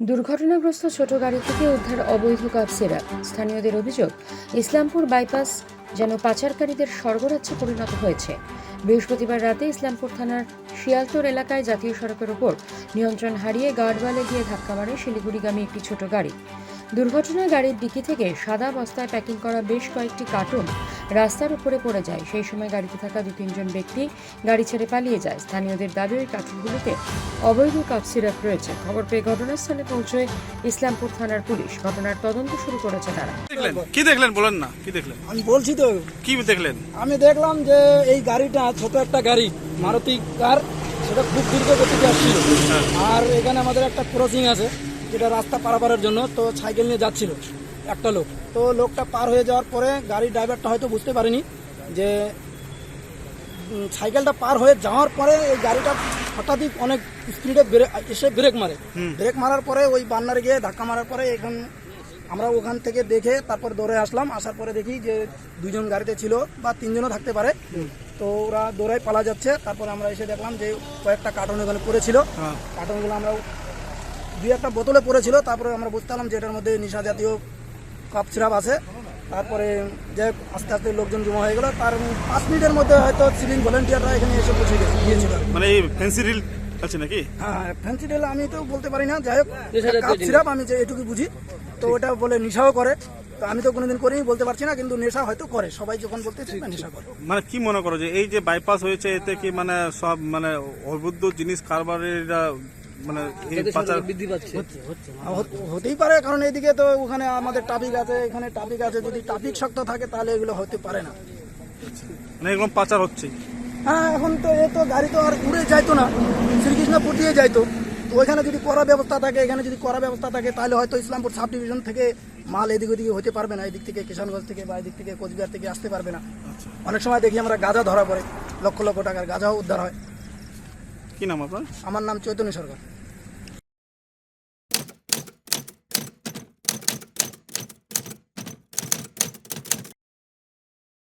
দুর্ঘটনাগ্রস্ত ছোট গাড়ি থেকে উদ্ধার অবৈধ কাপ সিরাপ স্থানীয়দের অভিযোগ, ইসলামপুর বাইপাস যেন পাচারকারীদের স্বর্গরাজ্যে পরিণত হয়েছে। বৃহস্পতিবার রাতে ইসলামপুর থানার শিয়ালতোর এলাকায় জাতীয় সড়কের ওপর নিয়ন্ত্রণ হারিয়ে গার্ডওয়ালে গিয়ে ধাক্কা মারে শিলিগুড়িগামী একটি ছোট গাড়ি। দুর্ঘটনায় গাড়ির ডিকি থেকে সাদা বস্তায় প্যাকিং করা বেশ কয়েকটি কার্টুন রাস্তার উপরে পড়ে যায়। সেই সময় গাড়িতে থাকা দু তিনজন ব্যক্তি গাড়ি ছেড়ে পালিয়ে যায়। স্থানীয়দের দাবি ওই কার্টুনগুলিতে অবৈধ কাপ সিরাপ রয়েছে। খবর পেয়ে ঘটনাস্থলে পৌঁছয় ইসলামপুর থানার পুলিশ। ঘটনার তদন্ত শুরু করেছে তারা। দেখলেন? কি দেখলেন? বলেন না কি দেখলেন? আমি বলছি তো কি দেখলেন? আমি দেখলাম যে এই গাড়িটা ছোট একটা গাড়ি মারুতি কার সেটা খুব দীর্ঘ গতিতে আসছিল। আর এখানে আমাদের একটা ক্রসিং আছে। যেটা রাস্তা পারাপারের জন্য তো সাইকেল নিয়ে যাচ্ছিল একটা লোক। তো লোকটা পার হয়ে যাওয়ার পরে গাড়ির ড্রাইভারটা হয়তো বুঝতে পারেনি যে সাইকেলটা পার হয়ে যাওয়ার পরে এই গাড়িটা হঠাৎই অনেক স্পিডে এসে ব্রেক মারে। ব্রেক মারার পরে ওই বান্নারে গিয়ে ধাক্কা মারার পরে এখন আমরা ওখান থেকে দেখে তারপর দৌড়ে আসলাম। আসার পরে দেখি যে দুজন গাড়িতে ছিল বা তিনজনও থাকতে পারে। তো ওরা দৌড়ায় পালা যাচ্ছে। তারপর আমরা এসে দেখলাম যে কয়েকটা কার্টন ওখানে পড়েছিল। হ্যাঁ। কার্টনগুলো আমরা দুই একটা বোতলে পড়েছিল তারপরে আমরা বুঝতে পারলাম যে এটার মধ্যে নেশা জাতীয় কাপ সিরাপ আছে। তারপরে যে আস্তে আস্তে লোকজন জমা হয়ে গেল। তার পাঁচ মিনিটের মধ্যে হয়তো সিভিল ভলেন্টিয়াররা এখানে এসে পৌঁছে গেছে গিয়েছিল। মানে এই ফ্যান্সি রিল আছে নাকি? হ্যাঁ ফ্যান্সি রিল আমি তো বলতে পারি না। যাই হোক কাপ সিরাপ আমি যে এটুকু বুঝি। তো ওটা বলে নেশাও করে। তো আমি তো কোনোদিন করেই বলতে পারছি না কিন্তু নেশা হয়তো করে। সবাই যখন বলতে না নেশা করে। মানে কি মনে করো যে এই যে বাইপাস হয়েছে এতে কি মানে সব মানে অবৈধ জিনিস কারবারিরা মানে এই পাচার আর হত- হতেই পারে কারণ এদিকে তো ওখানে আমাদের ট্রাফিক আছে এখানে ট্রাফিক আছে যদি ট্রাফিক শক্ত থাকে তাহলে এগুলো হতে পারে না। মানে এরকম পাচার হচ্ছে। হ্যাঁ এখন তো এ তো গাড়ি তো আর উড়ে যাইতো না শ্রীকৃষ্ণপুর দিয়ে যাইতো। তো ওইখানে যদি করা ব্যবস্থা থাকে এখানে যদি করা ব্যবস্থা থাকে তাহলে হয়তো ইসলামপুর সাব ডিভিশন থেকে মাল এদিক ওদিকে হতে পারবে না এদিক থেকে কিষানগঞ্জ থেকে বা এদিক থেকে কোচবিহার থেকে আসতে পারবে না। অনেক সময় দেখি আমরা গাঁজা ধরা পড়ে লক্ষ লক্ষ টাকার গাঁজাও উদ্ধার হয়। কি নাম আপনার? আমার নাম চৈতন্য সরকার।